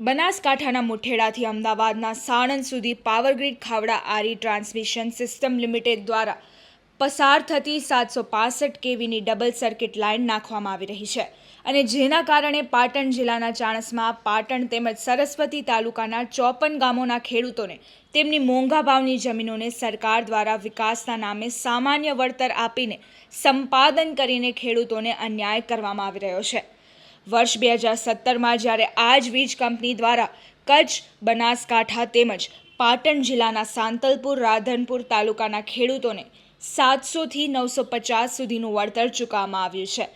બનાસકાંઠાના મુઠેડાથી અમદાવાદના સાણંદ સુધી પાવરગ્રીડ ખાવડા આરી ટ્રાન્સમિશન સિસ્ટમ લિમિટેડ દ્વારા પસાર થતી સાતસો પાસઠ કેવીની ડબલ સર્કિટ લાઇન નાખવામાં આવી રહી છે અને જેના કારણે પાટણ જિલ્લાના ચાણસમાં પાટણ તેમજ સરસ્વતી તાલુકાના ચોપન ગામોના ખેડૂતોને તેમની મોંઘા ભાવની જમીનોને સરકાર દ્વારા વિકાસના નામે સામાન્ય વળતર આપીને સંપાદન કરીને ખેડૂતોને અન્યાય કરવામાં આવી રહ્યો છે. વર્ષ બે હજાર સત્તરમાં જ્યારે આ જ વીજ કંપની દ્વારા કચ્છ, બનાસકાંઠા તેમજ પાટણ જિલ્લાના સાંતલપુર, રાધનપુર તાલુકાના ખેડૂતોને સાતસોથી નવસો પચાસ સુધીનું વળતર ચૂકવવામાં આવ્યું છે.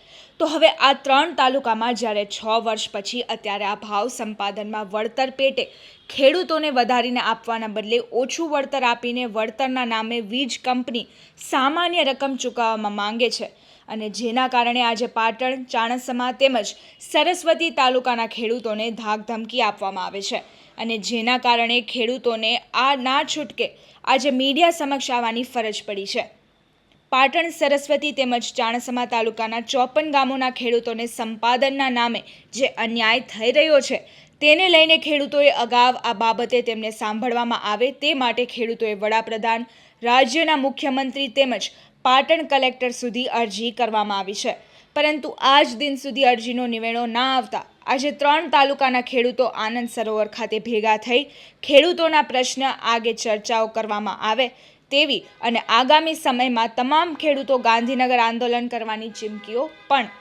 તો હવે આ ત્રણ તાલુકામાં જ્યારે છ વર્ષ પછી અત્યારે આ ભાવ સંપાદનમાં વળતર પેટે ખેડૂતોને વધારીને આપવાના બદલે ઓછું વળતર આપીને વળતરના નામે વીજ કંપની સામાન્ય રકમ ચૂકવવામાં માંગે છે. અને જેના કારણે આજે પાટણ, ચાણસમા તેમજ સરસ્વતી તાલુકાના ખેડૂતોને ધાકધમકી આપવામાં આવે છે. અને જેના કારણે ખેડૂતોને આ ના છૂટકે આજે મીડિયા સમક્ષ આવવાની ફરજ પડી છે. પાટણ સરસ્વતી તેમજ ચાણસમા તાલુકાના ચોપન ગામોના ખેડૂતોને સંપાદનના નામે જે અન્યાય થઈ રહ્યો છે, તેને લઈને ખેડૂતોએ અગાઉ આ બાબતે તેમને સાંભળવામાં આવે તે માટે ખેડૂતોએ વડાપ્રધાન, રાજ્યના મુખ્યમંત્રી તેમજ પાટણ કલેક્ટર સુધી અરજી કરવામાં આવી છે. પરંતુ આજ દિન સુધી અરજીનો નિવેડો ના આવતા આજે ત્રણ તાલુકાના ખેડૂતો આનંદ સરોવર ખાતે ભેગા થઈ ખેડૂતોના પ્રશ્ન આગે ચર્ચાઓ કરવામાં આવે તેવી અને આગામી સમયમાં તમામ ખેડૂતો ગાંધીનગર આંદોલન કરવાની ચીમકીઓ પણ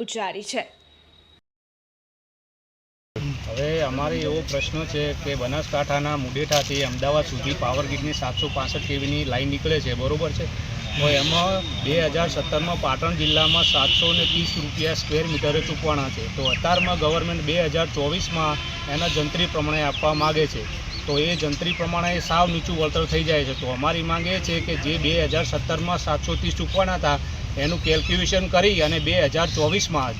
ઉચ્ચારી છે. હવે અમારે એવો પ્રશ્ન છે કે બનાસકાંઠાના મુડેઠાથી અમદાવાદ સુધી પાવર ગ્રીડની સાતસો પાસઠ કેવીની લાઈન નીકળે છે, બરોબર છે? તો એમાં બે હજાર સત્તરમાં પાટણ જિલ્લામાં સાતસો ને ત્રીસ રૂપિયા સ્ક્વેર મીટરે ચૂકવાના છે. તો અત્યારમાં ગવર્મેન્ટ બે હજાર ચોવીસમાં એના જંત્રી પ્રમાણે આપવા માગે છે. તો એ જંત્રી પ્રમાણે સાવ નીચું વળતર થઈ જાય છે. તો અમારી માંગ એ છે કે જે બે હજાર સત્તરમાં સાતસો ત્રીસ ચૂકવાના હતા એનું કેલ્ક્યુલેશન કરી અને બે હજાર ચોવીસમાં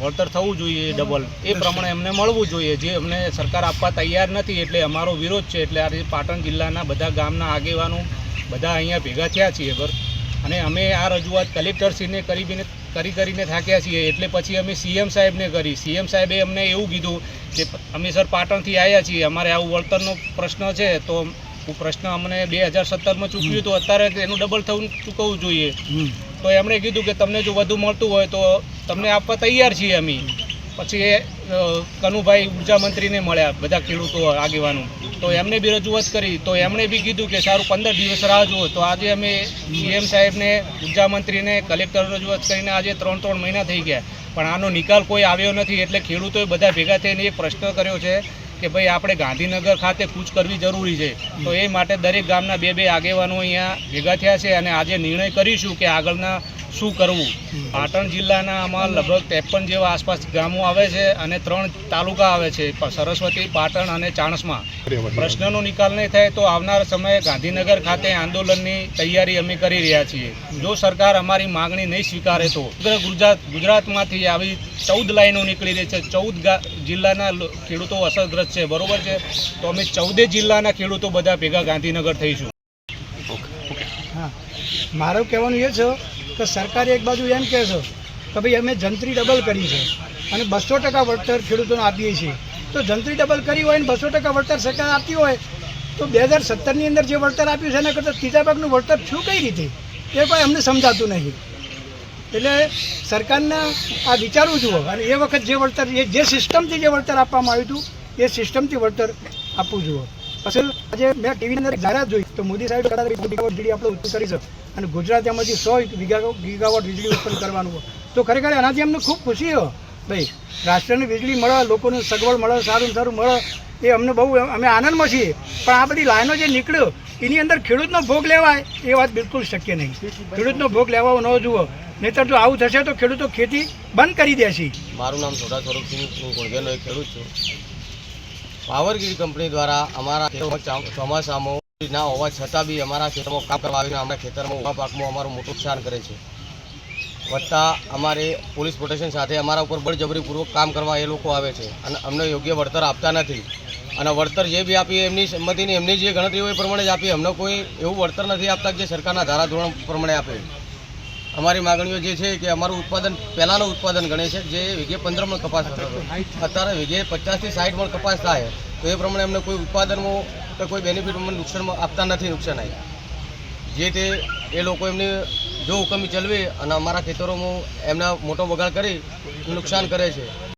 વળતર થવું જોઈએ ડબલ. એ પ્રમાણે અમને મળવું જોઈએ. જે અમને સરકાર આપવા તૈયાર નથી એટલે અમારો વિરોધ છે. એટલે આજે પાટણ જિલ્લાના બધા ગામના આગેવાનો બધા અહીંયા ભેગા થયા છીએ. બરાબર. અને અમે આ રજૂઆત કલેક્ટરશ્રીને કરીને કરી કરીને થાક્યા છીએ. એટલે પછી અમે સીએમ સાહેબને કરી. સીએમ સાહેબે અમને એવું કીધું કે અમે સર પાટણથી આવ્યા છીએ. અમારે આવું વળતરનો પ્રશ્ન છે તો પ્રશ્ન અમને બે હજાર સત્તરમાં ચૂકવ્યું તો અત્યારે એનું ડબલ થવું ચૂકવવું જોઈએ. તો એમણે કીધું કે તમને જો વધુ મળતું હોય તો તમને આપવા તૈયાર છીએ અમે. પછી કનુભાઈ ઊર્જા મંત્રીને મળ્યા બધા ખેડૂતો આગેવાનો. તો એમને બી રજૂઆત કરી. તો એમણે બી કીધું કે સારું પંદર દિવસ રાહ જુઓ. તો આજે અમે સીએમ સાહેબને, ઊર્જા મંત્રીને, કલેક્ટર રજૂઆત કરીને આજે ત્રણ ત્રણ મહિના થઈ ગયા. પણ આનો નિકાલ કોઈ આવ્યો નથી એટલે ખેડૂતોએ બધા ભેગા થઈને એક પ્રશ્ન કર્યો છે કે ભાઈ આપણે ગાંધીનગર ખાતે કૂચ કરવી જરૂરી છે. તો એ માટે દરેક ગામના બે બે આગેવાનો અહીંયા ભેગા થયા છે અને આજે નિર્ણય કરીશું કે આગળના શું કરવું? પાટણ જિલ્લાના આમાં લગભગ ત્રેપન જેવા આસપાસ ગામો આવે છે અને ત્રણ તાલુકા આવે છે. સરસ્વતી, પાટણ અને ચાણસમાં. પ્રશ્નનો નિકાલ નહીં થાય તો આવનાર સમયે ગાંધીનગર ખાતે આંદોલનની તૈયારી અમે કરી રહ્યા છીએ. જો સરકાર અમારી માગણી નહીં સ્વીકારે તો ગુજરાત, ગુજરાતમાંથી આવી ચૌદ લાઈનો નીકળી રહી છે. ચૌદ જિલ્લાના ખેડૂતો અસરગ્રસ્ત છે. બરોબર છે? તો અમે ચૌદે જિલ્લાના ખેડૂતો બધા ભેગા ગાંધીનગર થઈશું. મારું કહેવાનું એ છે કે સરકારે એક બાજુ એમ કહે છે કે ભાઈ અમે જંત્રી ડબલ કરી છે અને બસો ટકા વળતર ખેડૂતોને આપીએ છીએ. તો જંત્રી ડબલ કરી હોય ને બસો ટકા વળતર સરકાર આપતી હોય, તો બે હજાર સત્તરની અંદર જે વળતર આપ્યું છે એના કરતાં ત્રીજા ભાગનું વળતર થયું કઈ રીતે? એ કોઈ અમને સમજાતું નહીં. એટલે સરકારને આ વિચારવું જુઓ અને એ વખત જે વળતર જે સિસ્ટમથી જે વળતર આપવામાં આવ્યું હતું, એ સિસ્ટમથી વળતર આપવું જુઓ. પછી આજે મેં ટીવીની અંદર જાહેરાત જોઈ તો મોદી સાહેબ કદાચ ગીગાવોટ વીજળી આપણે ઉત્પન્ન કરી છે અને ગુજરાત એમાંથી સો ગીગા ગીગાવોટ વીજળી ઉત્પન્ન કરવાનું હોય. તો ખરેખર એનાથી અમને ખૂબ ખુશી હો ભાઈ, રાષ્ટ્રને વીજળી મળે, લોકોને સગવડ મળે, સારું સારું મળે, એ અમને બહુ અમે આનંદમાં છીએ. પણ આ બધી લાઈનો જે નીકળ્યો, એની અંદર ખેડૂતનો ભોગ લેવાય, એ વાત બિલકુલ શક્ય નહીં. ખેડૂતનો ભોગ લેવાવો ન જુઓ. નહીંતર જો આવું થશે તો ખેડૂતો ખેતી બંધ કરી દેશે. મારું નામ સોઢા સ્વરૂપસિંહ, હું ખેડૂત છું. પાવર ગ્રીડ કંપની દ્વારા અમારા ચોમાસામાં ના હોવા છતાં બી અમારા ખેતરમાં કામ કરવા આવીને અમારા ખેતરમાં ઊભા પાકમાં અમારું મોટું નુકસાન કરે છે. વત્તા અમારે પોલીસ પ્રોટેક્શન સાથે અમારા ઉપર બળજબરીપૂર્વક કામ કરવા એ લોકો આવે છે અને અમને યોગ્ય વળતર આપતા નથી. અને વળતર જે બી આપીએ એમની સંમતિની એમની જે ગણતરી હોય એ પ્રમાણે જ આપીએ. અમને કોઈ એવું વળતર નથી આપતા જે સરકારના ધારાધોરણ પ્રમાણે આપે. અમારી માગણીઓ જે છે કે અમારું ઉત્પાદન, પહેલાંનું ઉત્પાદન ગણે છે, જે વીઘે પંદર મણ કપાસ થતો અત્યારે વીઘે પચાસથી સાઠ મણ કપાસ થાય, તો એ પ્રમાણે અમને કોઈ ઉત્પાદનમાં કે કોઈ બેનિફિટ અમને નુકસાનમાં આપતા નથી નુકસાન આવી જે તે, એ લોકો એમની જો હુકમી ચલવી અને અમારા ખેતરોમાં એમના મોટો બગાડ કરી નુકસાન કરે છે.